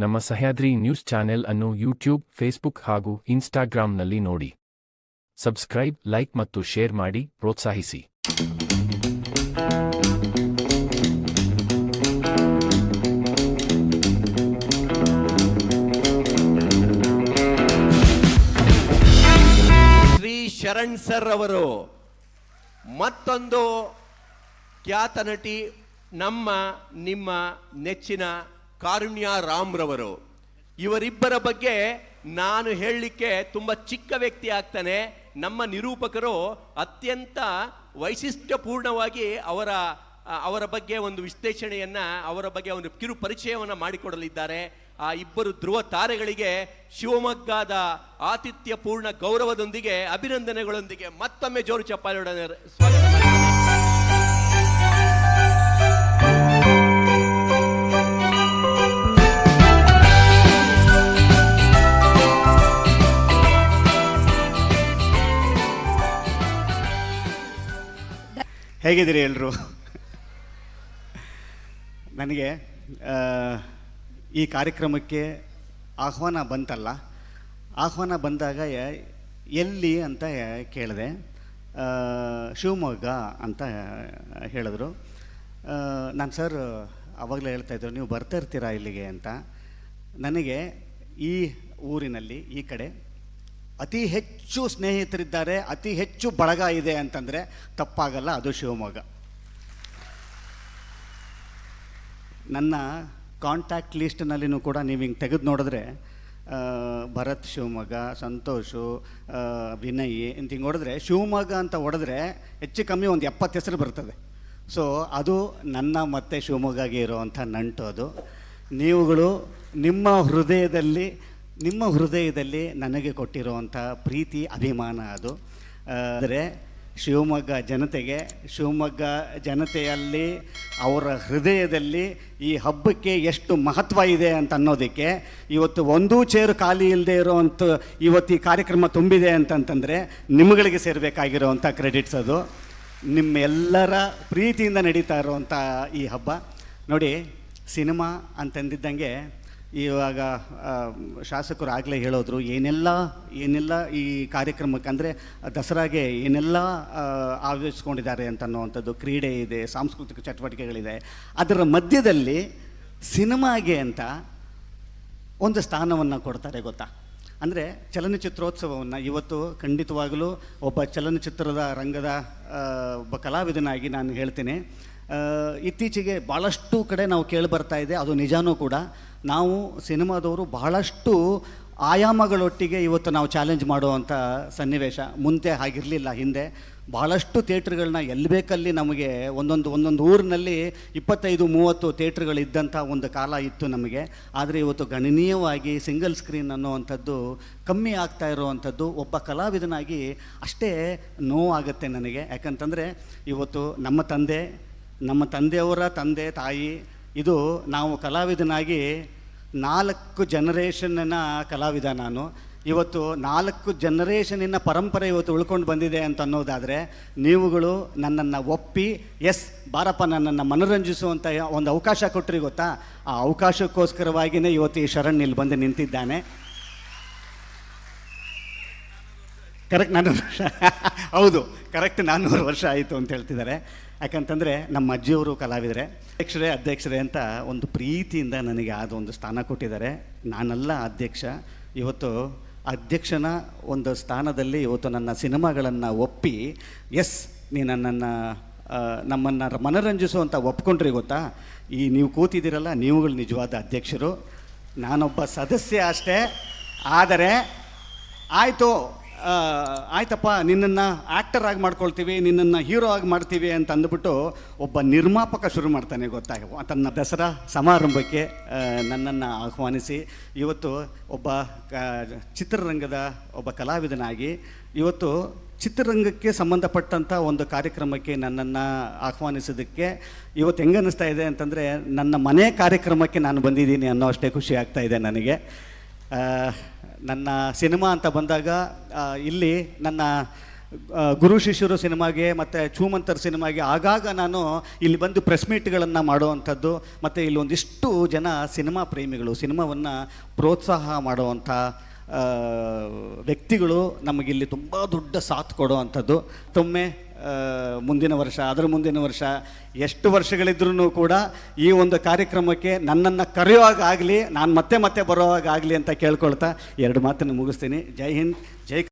ನಮ್ಮ Sahyadri news channel ಅನ್ನು YouTube, Facebook ಹಾಗೂ ಇನ್ಸ್ಟಾಗ್ರಾಂನಲ್ಲಿ ನೋಡಿ. ಸಬ್ಸ್ಕ್ರೈಬ್, ಲೈಕ್ ಮತ್ತು ಶೇರ್ ಮಾಡಿ, ಪ್ರೋತ್ಸಾಹಿಸಿ. ಶ್ರೀ ಶರಣ್ ಸರ್ ಅವರು ಮತ್ತೊಂದು ಖ್ಯಾತ ನಟಿ ನಮ್ಮ, ನಿಮ್ಮ ನೆಚ್ಚಿನ ಕಾರುಣ್ಯ ರಾಮ್ರವರು. ಇವರಿಬ್ಬರ ಬಗ್ಗೆ ನಾನು ಹೇಳಲಿಕ್ಕೆ ತುಂಬ ಚಿಕ್ಕ ವ್ಯಕ್ತಿ ಆಗ್ತಾನೆ. ನಮ್ಮ ನಿರೂಪಕರು ಅತ್ಯಂತ ವೈಶಿಷ್ಟ್ಯಪೂರ್ಣವಾಗಿ ಅವರ ಅವರ ಬಗ್ಗೆ ಒಂದು ವಿಶ್ಲೇಷಣೆಯನ್ನು, ಅವರ ಬಗ್ಗೆ ಒಂದು ಕಿರು ಪರಿಚಯವನ್ನು ಮಾಡಿಕೊಡಲಿದ್ದಾರೆ. ಆ ಇಬ್ಬರು ಧ್ರುವ ತಾರೆಗಳಿಗೆ ಶಿವಮೊಗ್ಗದ ಆತಿಥ್ಯಪೂರ್ಣ ಗೌರವದೊಂದಿಗೆ ಅಭಿನಂದನೆಗಳೊಂದಿಗೆ ಮತ್ತೊಮ್ಮೆ ಜೋರು ಚಪ್ಪಾಳೆಯೊಡನೆ ಸ್ವಾಗತ. ಹೇಗಿದ್ದೀರಿ ಎಲ್ಲರೂ ನನಗೆ ಈ ಕಾರ್ಯಕ್ರಮಕ್ಕೆ ಆಹ್ವಾನ ಬಂತಲ್ಲ, ಆಹ್ವಾನ ಬಂದಾಗ ಎಲ್ಲಿ ಅಂತ ಕೇಳಿದೆ. ಶಿವಮೊಗ್ಗ ಅಂತ ಹೇಳಿದ್ರು. ನಾನು ಸರ್ ಆವಾಗಲೇ ಹೇಳ್ತಾಯಿದ್ರು ನೀವು ಬರ್ತಾ ಇರ್ತೀರಾ ಇಲ್ಲಿಗೆ ಅಂತ. ನನಗೆ ಈ ಊರಿನಲ್ಲಿ, ಈ ಕಡೆ ಅತಿ ಹೆಚ್ಚು ಸ್ನೇಹಿತರಿದ್ದಾರೆ, ಅತಿ ಹೆಚ್ಚು ಬಳಗ ಇದೆ ಅಂತಂದರೆ ತಪ್ಪಾಗಲ್ಲ, ಅದು ಶಿವಮೊಗ್ಗ. ನನ್ನ ಕಾಂಟ್ಯಾಕ್ಟ್ ಲಿಸ್ಟ್ನಲ್ಲಿನೂ ಕೂಡ ನೀವು ಹಿಂಗೆ ತೆಗೆದು ನೋಡಿದ್ರೆ ಭರತ್ ಶಿವಮೊಗ್ಗ, ಸಂತೋಷು ವಿನಯ್ ಅಂತ ಹಿಂಗೆ ಹೊಡೆದ್ರೆ ಶಿವಮೊಗ್ಗ ಅಂತ ಹೊಡೆದ್ರೆ ಹೆಚ್ಚು ಕಮ್ಮಿ ಒಂದು ಎಪ್ಪತ್ತು ಹೆಸರು ಬರ್ತದೆ. ಸೊ ಅದು ನನ್ನ ಮತ್ತು ಶಿವಮೊಗ್ಗಗೆ ಇರೋವಂಥ ನಂಟು ಅದು. ನೀವುಗಳು ನಿಮ್ಮ ಹೃದಯದಲ್ಲಿ ನಿಮ್ಮ ಹೃದಯದಲ್ಲಿ ನನಗೆ ಕೊಟ್ಟಿರುವಂಥ ಪ್ರೀತಿ, ಅಭಿಮಾನ ಅದು. ಆದರೆ ಶಿವಮೊಗ್ಗ ಜನತೆಗೆ, ಶಿವಮೊಗ್ಗ ಜನತೆಯಲ್ಲಿ, ಅವರ ಹೃದಯದಲ್ಲಿ ಈ ಹಬ್ಬಕ್ಕೆ ಎಷ್ಟು ಮಹತ್ವ ಇದೆ ಅಂತ ಅನ್ನೋದಕ್ಕೆ ಇವತ್ತು ಒಂದೂ ಚೇರು ಖಾಲಿ ಇಲ್ಲದೆ ಇರೋವಂಥ ಇವತ್ತು ಈ ಕಾರ್ಯಕ್ರಮ ತುಂಬಿದೆ ಅಂತಂತಂದರೆ ನಿಮ್ಮಗಳಿಗೆ ಸೇರಬೇಕಾಗಿರುವಂಥ ಕ್ರೆಡಿಟ್ಸ್ ಅದು. ನಿಮ್ಮೆಲ್ಲರ ಪ್ರೀತಿಯಿಂದ ನಡೀತಾ ಇರುವಂಥ ಈ ಹಬ್ಬ. ನೋಡಿ, ಸಿನಿಮಾ ಅಂತಂದಿದ್ದಂಗೆ ಇವಾಗ ಶಾಸಕರು ಆಗಲೇ ಹೇಳೋದ್ರು, ಏನೆಲ್ಲ ಏನೆಲ್ಲ ಈ ಕಾರ್ಯಕ್ರಮಕ್ಕೆ ಅಂದರೆ ದಸರಾಗೆ ಏನೆಲ್ಲ ಆಯೋಜಿಸ್ಕೊಂಡಿದ್ದಾರೆ ಅಂತನ್ನುವಂಥದ್ದು ಕ್ರೀಡೆ ಇದೆ, ಸಾಂಸ್ಕೃತಿಕ ಚಟುವಟಿಕೆಗಳಿದೆ. ಅದರ ಮಧ್ಯದಲ್ಲಿ ಸಿನಿಮಾಗೆ ಅಂತ ಒಂದು ಸ್ಥಾನವನ್ನು ಕೊಡ್ತಾರೆ ಗೊತ್ತಾ? ಅಂದರೆ ಚಲನಚಿತ್ರೋತ್ಸವವನ್ನು ಇವತ್ತು ಖಂಡಿತವಾಗಲೂ ಒಬ್ಬ ಚಲನಚಿತ್ರದ ರಂಗದ ಒಬ್ಬ ಕಲಾವಿದನಾಗಿ ನಾನು ಹೇಳ್ತೀನಿ. ಇತ್ತೀಚೆಗೆ ಭಾಳಷ್ಟು ಕಡೆ ನಾವು ಕೇಳಿ ಬರ್ತಾ ಇದೆ, ಅದು ನಿಜಾನೂ ಕೂಡ. ನಾವು ಸಿನಿಮಾದವರು ಬಹಳಷ್ಟು ಆಯಾಮಗಳೊಟ್ಟಿಗೆ ಇವತ್ತು ನಾವು ಚಾಲೆಂಜ್ ಮಾಡುವಂಥ ಸನ್ನಿವೇಶ. ಮುಂದೆ ಆಗಿರಲಿಲ್ಲ ಹಿಂದೆ. ಭಾಳಷ್ಟು ಥಿಯೇಟ್ರ್ಗಳನ್ನ ಎಲ್ಲಿ ಬೇಕಲ್ಲಿ ನಮಗೆ ಒಂದೊಂದು ಒಂದೊಂದು ಊರಿನಲ್ಲಿ ಇಪ್ಪತ್ತೈದು, ಮೂವತ್ತು ಥಿಯೇಟ್ರ್ಗಳಿದ್ದಂಥ ಒಂದು ಕಾಲ ಇತ್ತು ನಮಗೆ. ಆದರೆ ಇವತ್ತು ಗಣನೀಯವಾಗಿ ಸಿಂಗಲ್ ಸ್ಕ್ರೀನ್ ಅನ್ನುವಂಥದ್ದು ಕಮ್ಮಿ ಆಗ್ತಾ ಇರುವಂಥದ್ದು. ಒಬ್ಬ ಕಲಾವಿದನಾಗಿ ಅಷ್ಟೇ ನೋವಾಗುತ್ತೆ ನನಗೆ. ಯಾಕಂತಂದರೆ ಇವತ್ತು ನಮ್ಮ ತಂದೆ, ನಮ್ಮ ತಂದೆಯವರ ತಂದೆ, ತಾಯಿ ಇದು ನಾವು ಕಲಾವಿದನಾಗಿ ನಾಲ್ಕು ಜನರೇಷನ್ನ ಕಲಾವಿದ ನಾನು. ಇವತ್ತು ನಾಲ್ಕು ಜನರೇಷನಿನ ಪರಂಪರೆ ಇವತ್ತು ಉಳ್ಕೊಂಡು ಬಂದಿದೆ ಅಂತ ಅನ್ನೋದಾದರೆ ನೀವುಗಳು ನನ್ನನ್ನು ಒಪ್ಪಿ, ಎಸ್, ಬಾರಪ್ಪ ನನ್ನನ್ನು ಮನೋರಂಜಿಸುವಂಥ ಒಂದು ಅವಕಾಶ ಕೊಟ್ಟರಿ ಗೊತ್ತಾ? ಆ ಅವಕಾಶಕ್ಕೋಸ್ಕರವಾಗಿಯೇ ಇವತ್ತು ಈ ಶರಣ್ ಇಲ್ಲಿ ಬಂದು ನಿಂತಿದ್ದಾನೆ. ಕರೆಕ್ಟ್ ನಾನ್ನೂರು ವರ್ಷ. ಹೌದು ಕರೆಕ್ಟ್ ನಾನ್ನೂರು ವರ್ಷ ಆಯಿತು ಅಂತ ಹೇಳ್ತಿದ್ದಾರೆ. ಯಾಕಂತಂದರೆ ನಮ್ಮ ಅಜ್ಜಿಯವರು ಕಲಾವಿದರೆ, ಅಧ್ಯಕ್ಷರೇ ಅಧ್ಯಕ್ಷರೇ ಅಂತ ಒಂದು ಪ್ರೀತಿಯಿಂದ ನನಗೆ ಆದ ಒಂದು ಸ್ಥಾನ ಕೊಟ್ಟಿದ್ದಾರೆ. ನಾನಲ್ಲ ಅಧ್ಯಕ್ಷ. ಇವತ್ತು ಅಧ್ಯಕ್ಷನ ಒಂದು ಸ್ಥಾನದಲ್ಲಿ ಇವತ್ತು ನನ್ನ ಸಿನಿಮಾಗಳನ್ನು ಒಪ್ಪಿ, ಎಸ್ ನೀ ನನ್ನನ್ನು ನಮ್ಮನ್ನು ಮನರಂಜಿಸುವಂಥ ಒಪ್ಕೊಂಡ್ರಿ ಗೊತ್ತಾ? ಈ ನೀವು ಕೂತಿದ್ದೀರಲ್ಲ, ನೀವುಗಳು ನಿಜವಾದ ಅಧ್ಯಕ್ಷರು. ನಾನೊಬ್ಬ ಸದಸ್ಯ ಅಷ್ಟೇ. ಆದರೆ, ಆಯಿತು. ಆಯ್ತಪ್ಪ, ನಿನ್ನನ್ನು ಆ್ಯಕ್ಟರ್ ಆಗಿ ಮಾಡ್ಕೊಳ್ತೀವಿ, ನಿನ್ನನ್ನು ಹೀರೋ ಆಗಿ ಮಾಡ್ತೀವಿ ಅಂತ ಅಂದ್ಬಿಟ್ಟು ಒಬ್ಬ ನಿರ್ಮಾಪಕ ಶುರು ಮಾಡ್ತಾನೆ ಗೊತ್ತಾಗ ತನ್ನ ದಸರಾ ಸಮಾರಂಭಕ್ಕೆ ನನ್ನನ್ನು ಆಹ್ವಾನಿಸಿ. ಇವತ್ತು ಒಬ್ಬ ಚಿತ್ರರಂಗದ ಒಬ್ಬ ಕಲಾವಿದನಾಗಿ, ಇವತ್ತು ಚಿತ್ರರಂಗಕ್ಕೆ ಸಂಬಂಧಪಟ್ಟಂಥ ಒಂದು ಕಾರ್ಯಕ್ರಮಕ್ಕೆ ನನ್ನನ್ನು ಆಹ್ವಾನಿಸೋದಕ್ಕೆ ಇವತ್ತು ಹೆಂಗನ್ನಿಸ್ತಾ ಇದೆ ಅಂತಂದರೆ, ನನ್ನ ಮನೆ ಕಾರ್ಯಕ್ರಮಕ್ಕೆ ನಾನು ಬಂದಿದ್ದೀನಿ ಅನ್ನೋ ಅಷ್ಟೇ ಖುಷಿ ಆಗ್ತಾ ಇದೆ ನನಗೆ. ನನ್ನ ಸಿನಿಮಾ ಅಂತ ಬಂದಾಗ ಇಲ್ಲಿ ನನ್ನ ಗುರು ಶಿಷ್ಯರು ಸಿನಿಮಾಗೆ ಮತ್ತು ಚೂಮಂತರ್ ಸಿನಿಮಾಗೆ ಆಗಾಗ ನಾನು ಇಲ್ಲಿ ಬಂದು ಪ್ರೆಸ್ ಮೀಟ್ಗಳನ್ನು ಮಾಡುವಂಥದ್ದು, ಮತ್ತು ಇಲ್ಲಿ ಒಂದಿಷ್ಟು ಜನ ಸಿನಿಮಾ ಪ್ರೇಮಿಗಳು, ಸಿನಿಮಾವನ್ನು ಪ್ರೋತ್ಸಾಹ ಮಾಡುವಂಥ ವ್ಯಕ್ತಿಗಳು ನಮಗಿಲ್ಲಿ ತುಂಬ ದೊಡ್ಡ ಸಾಥ್ ಕೊಡುವಂಥದ್ದು. ತೊಮ್ಮೆ ಮುಂದಿನ ವರ್ಷ ಅದರ ಮುಂದಿನ ವರ್ಷ, ಎಷ್ಟು ವರ್ಷಗಳಿದ್ರೂ ಕೂಡ ಈ ಒಂದು ಕಾರ್ಯಕ್ರಮಕ್ಕೆ ನನ್ನನ್ನು ಕರೆಯುವಾಗ ಆಗಲಿ, ನಾನು ಮತ್ತೆ ಮತ್ತೆ ಬರೋವಾಗ ಆಗಲಿ ಅಂತ ಕೇಳ್ಕೊಳ್ತಾ ಎರಡು ಮಾತನ್ನು ಮುಗಿಸ್ತೀನಿ. ಜೈ ಹಿಂದ್, ಜೈ